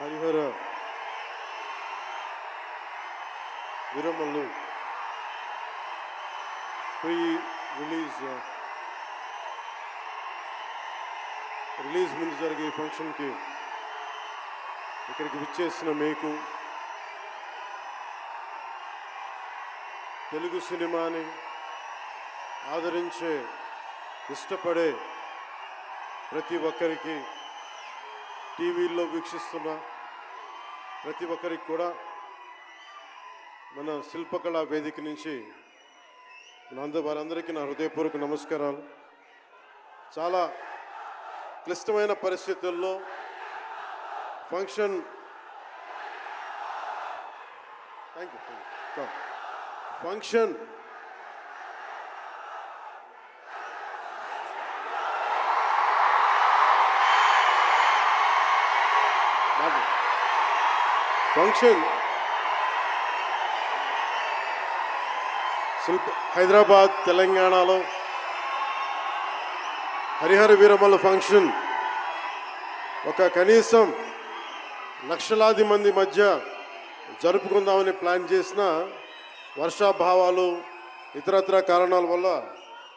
Harihara. Veeramallu. Pre release. Release ముందు జరిగే ఫంక్షన్కి ఇక్కడికి విచ్చేసిన మీకు తెలుగు సినిమాని ఆదరించే ఇష్టపడే ప్రతి ఒక్కరికి టీవీల్లో వీక్షిస్తున్న ప్రతి ఒక్కరికి కూడా మన శిల్పకళా వేదిక నుంచి మన అంద వారందరికీ నా హృదయపూర్వక నమస్కారాలు. చాలా క్లిష్టమైన పరిస్థితుల్లో function thank you function function. Shilpa Hyderabad తెలంగాణలో హరిహర వీరమల్ల ఫంక్షన్. ఒక కనీసం లక్షలాది మంది మధ్య జరుపుకుందామని ప్లాన్ చేసిన వర్షాభావాలు ఇతరత్ర కారణాల వల్ల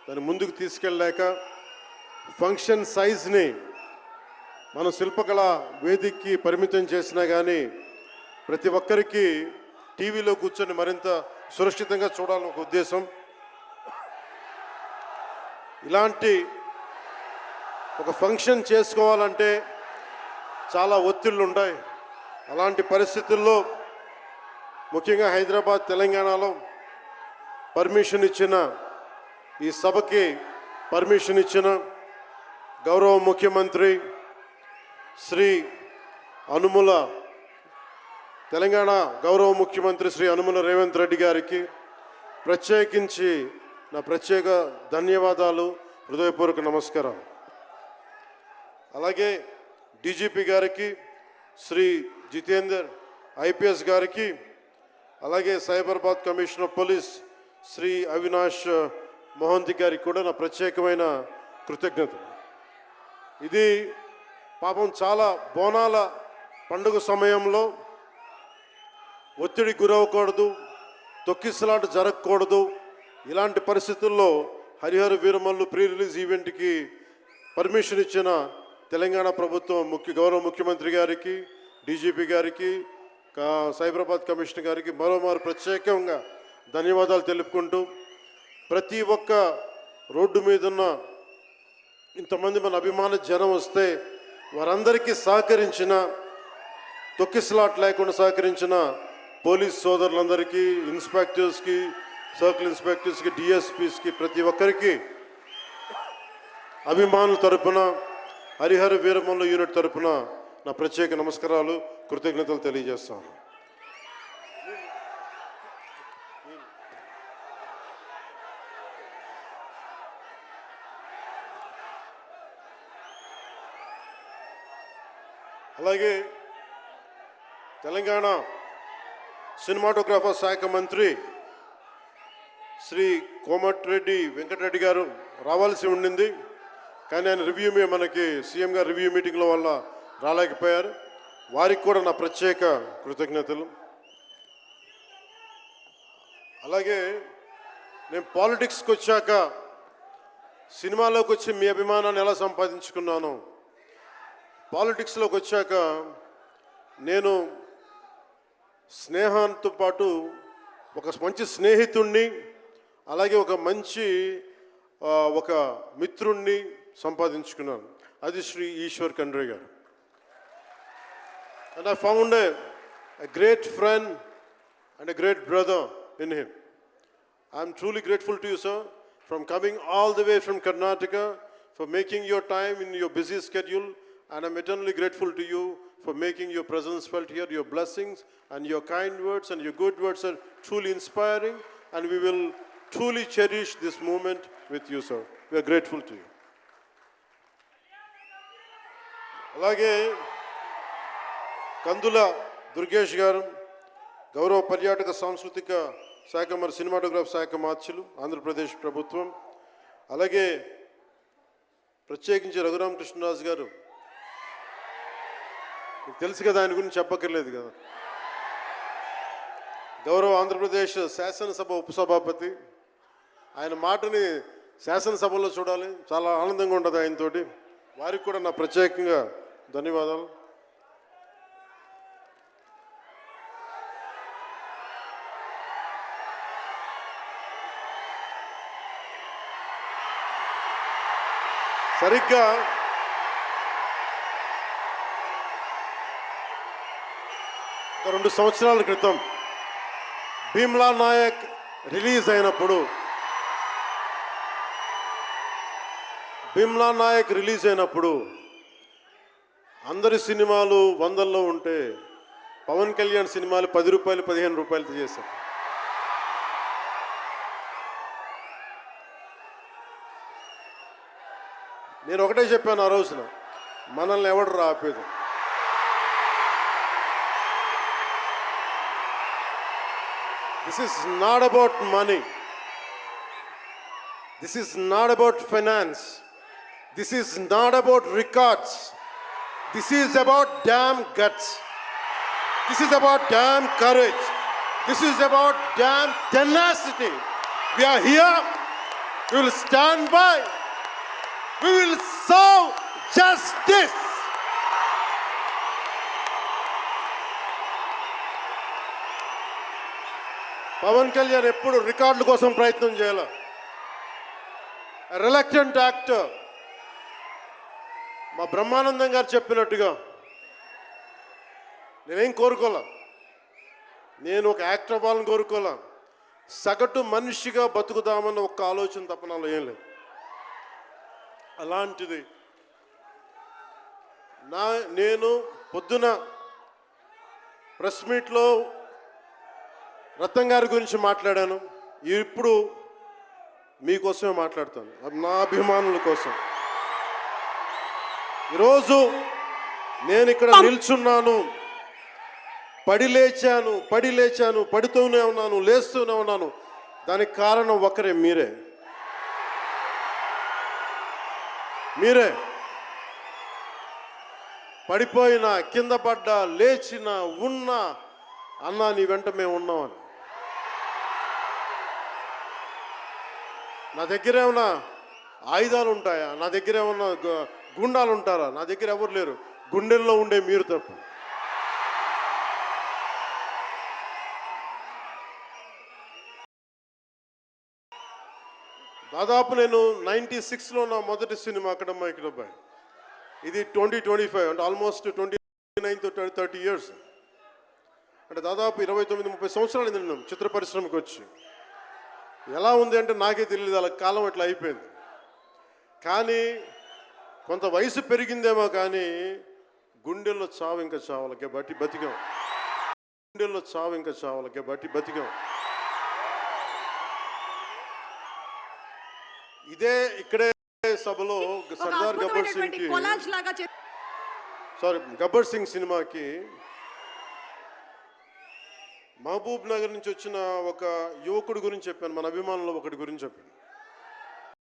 దాన్ని ముందుకు తీసుకెళ్ళలేక ఫంక్షన్ సైజ్ని మన శిల్పకళ వేదికకి పరిమితం చేసినా కానీ ప్రతి ఒక్కరికి టీవీలో కూర్చొని మరింత సురక్షితంగా చూడాలని ఒక ఉద్దేశం. ఇలాంటి ఒక ఫంక్షన్ చేసుకోవాలంటే చాలా ఒత్తిళ్ళు ఉంటాయి. అలాంటి పరిస్థితుల్లో ముఖ్యంగా హైదరాబాద్ తెలంగాణలో పర్మిషన్ ఇచ్చిన ఈ సభకి పర్మిషన్ ఇచ్చిన గౌరవ ముఖ్యమంత్రి శ్రీ అనుముల తెలంగాణ గౌరవ ముఖ్యమంత్రి శ్రీ అనుమల రేవంత్ రెడ్డి గారికి ప్రత్యేకించి నా ప్రత్యేక ధన్యవాదాలు హృదయపూర్వక నమస్కారం అలాగే డీజీపీ గారికి శ్రీ జితేందర్ ఐపీఎస్ గారికి అలాగే Cyberabad commissioner of police Shri Avinash Mohanty గారికి కూడా నా ప్రత్యేకమైన కృతజ్ఞత ఇది పాపం చాలా బోనాల పండుగ సమయంలో ఒత్తిడి గురవకూడదు తొక్కిసలాట జరగకూడదు. ఇలాంటి పరిస్థితుల్లో హరిహర వీరమల్లు ప్రీ రిలీజ్ ఈవెంట్కి పర్మిషన్ ఇచ్చిన తెలంగాణ ప్రభుత్వం ముఖ్య గౌరవ ముఖ్యమంత్రి గారికి డీజీపీ గారికి సైబరాబాద్ కమిషనర్ గారికి మరోమారు ప్రత్యేకంగా ధన్యవాదాలు తెలుపుకుంటూ ప్రతి ఒక్క రోడ్డు మీద ఉన్న ఇంతమంది మన అభిమాన జనం వస్తే వారందరికీ సహకరించిన తొక్కిసలాట్ లేకుండా సహకరించిన పోలీస్ సోదరులందరికీ ఇన్స్పెక్టర్స్కి సర్కిల్ ఇన్స్పెక్టర్స్కి డిఎస్పీస్కి ప్రతి ఒక్కరికి అభిమానుల తరపున హరిహర వీరమల్ల యూనిట్ తరపున నా ప్రత్యేక నమస్కారాలు కృతజ్ఞతలు తెలియజేస్తాను. అలాగే తెలంగాణ సినిమాటోగ్రాఫర్ శాఖ మంత్రి శ్రీ కోమటిరెడ్డి వెంకటరెడ్డి గారు రావాల్సి ఉండింది. కానీ ఆయన రివ్యూ మీ మనకి సీఎం గారు రివ్యూ మీటింగ్ల వల్ల రాలేకపోయారు. వారికి కూడా నా ప్రత్యేక కృతజ్ఞతలు. అలాగే నేను పాలిటిక్స్కి వచ్చాక సినిమాలోకి వచ్చి మీ అభిమానాన్ని ఎలా సంపాదించుకున్నాను పాలిటిక్స్లోకి వచ్చాక నేను స్నేహంతో పాటు ఒక మంచి స్నేహితుణ్ణి అలాగే ఒక మంచి ఒక మిత్రుణ్ణి సంపాదించుకున్నాను. అది శ్రీ ఈశ్వర్ కండ్రే గారు. And I found a great friend and a great brother in him I'm truly grateful to you sir from coming all the way from Karnataka for making your time in your busy schedule and I'm eternally grateful to you for making your presence felt here. Your blessings and your kind words and your good words are truly inspiring, and we will truly cherish this moment with you, sir. We are grateful to you. అలాగే కందుల దుర్గేష్ గారు గౌరవ పర్యాటక సాంస్కృతిక శాఖ మరి cinematograph శాఖ మార్చులు ఆంధ్రప్రదేశ్ ప్రభుత్వం అలాగే ప్రత్యేకించి రఘురామకృష్ణరాజు గారు మీకు తెలుసు కదా ఆయన గురించి చెప్పక్కర్లేదు కదా. గౌరవ ఆంధ్రప్రదేశ్ శాసనసభ ఉపసభాపతి ఆయన మాటని శాసనసభలో చూడాలి. చాలా ఆనందంగా ఉంటుంది ఆయనతోటి. వారికి కూడా నా ప్రత్యేకంగా ధన్యవాదాలు. సరిగ్గా ఒక రెండు సంవత్సరాల క్రితం భీమ్లా నాయక్ రిలీజ్ అయినప్పుడు భీమ్లా నాయక్ రిలీజ్ అయినప్పుడు అందరి సినిమాలు వందల్లో ఉంటే పవన్ కళ్యాణ్ సినిమాలు పది రూపాయలు పదిహేను రూపాయలు చేశారు. నేను ఒకటే చెప్పాను ఆ రోజున మనల్ని ఎవడు రాపేది This is not about money. This is not about finance. This is not about records. This is about damn guts. This is about damn courage. This is about damn tenacity. We are here. We will stand by. We will serve justice. Pawan Kalyan ఎప్పుడు రికార్డుల కోసం ప్రయత్నం చేయాల? Reluctant actor మా బ్రహ్మానందం గారు చెప్పినట్టుగా నేనేం కోరుకోలే? నేను ఒక యాక్టర్ అవ్వాలని కోరుకోలే. సగటు మనిషిగా బతుకుదామన్న ఒక్క ఆలోచన తప్ప నాలో ఏం లేదు. అలాంటిది నా నేను పొద్దున ప్రెస్ మీట్లో రత్నం గారి గురించి మాట్లాడాను. ఇప్పుడు మీకోసమే మాట్లాడతాను. నా అభిమానుల కోసం. ఈరోజు నేను ఇక్కడ నిల్చున్నాను. పడి లేచాను పడి లేచాను పడుతూనే ఉన్నాను లేస్తూనే ఉన్నాను. దానికి కారణం ఒకరే మీరే. మీరే. పడిపోయినా కింద పడ్డా లేచిన ఉన్నా అన్నా నీ వెంట మేము ఉన్నామని. నా దగ్గర ఏమన్నా ఆయుధాలు ఉంటాయా? నా దగ్గర ఏమన్నా గుండాలు ఉంటారా? నా దగ్గర ఎవరు లేరు. గుండెల్లో ఉండే మీరు తప్ప. దాదాపు నేను నైంటీ సిక్స్లో నా మొదటి సినిమా అక్కడ మైక్రోబాయ్ ఇది ట్వంటీ ట్వంటీ ఫైవ్ అంటే almost twenty nine thirty years అంటే దాదాపు ఇరవై తొమ్మిది ముప్పై సంవత్సరాలు నిన్న చిత్ర పరిశ్రమకు వచ్చి. ఎలా ఉంది అంటే నాకే తెలియదు అలా కాలం ఇట్లా అయిపోయింది. కానీ కొంత వయసు పెరిగిందేమో కానీ గుండెల్లో చావు ఇంకా చావాలకే బట్టి బతికాం. గుండెల్లో చావు ఇంకా చావాలకే బట్టి బతికాం. ఇదే ఇక్కడే సభలో సర్దార్ గబ్బర్ సింగ్ సారీ గబ్బర్ సింగ్ సినిమాకి మహబూబ్ నగర్ నుంచి వచ్చిన ఒక యువకుడి గురించి చెప్పాను మన అభిమానులు ఒకటి గురించి చెప్పాను.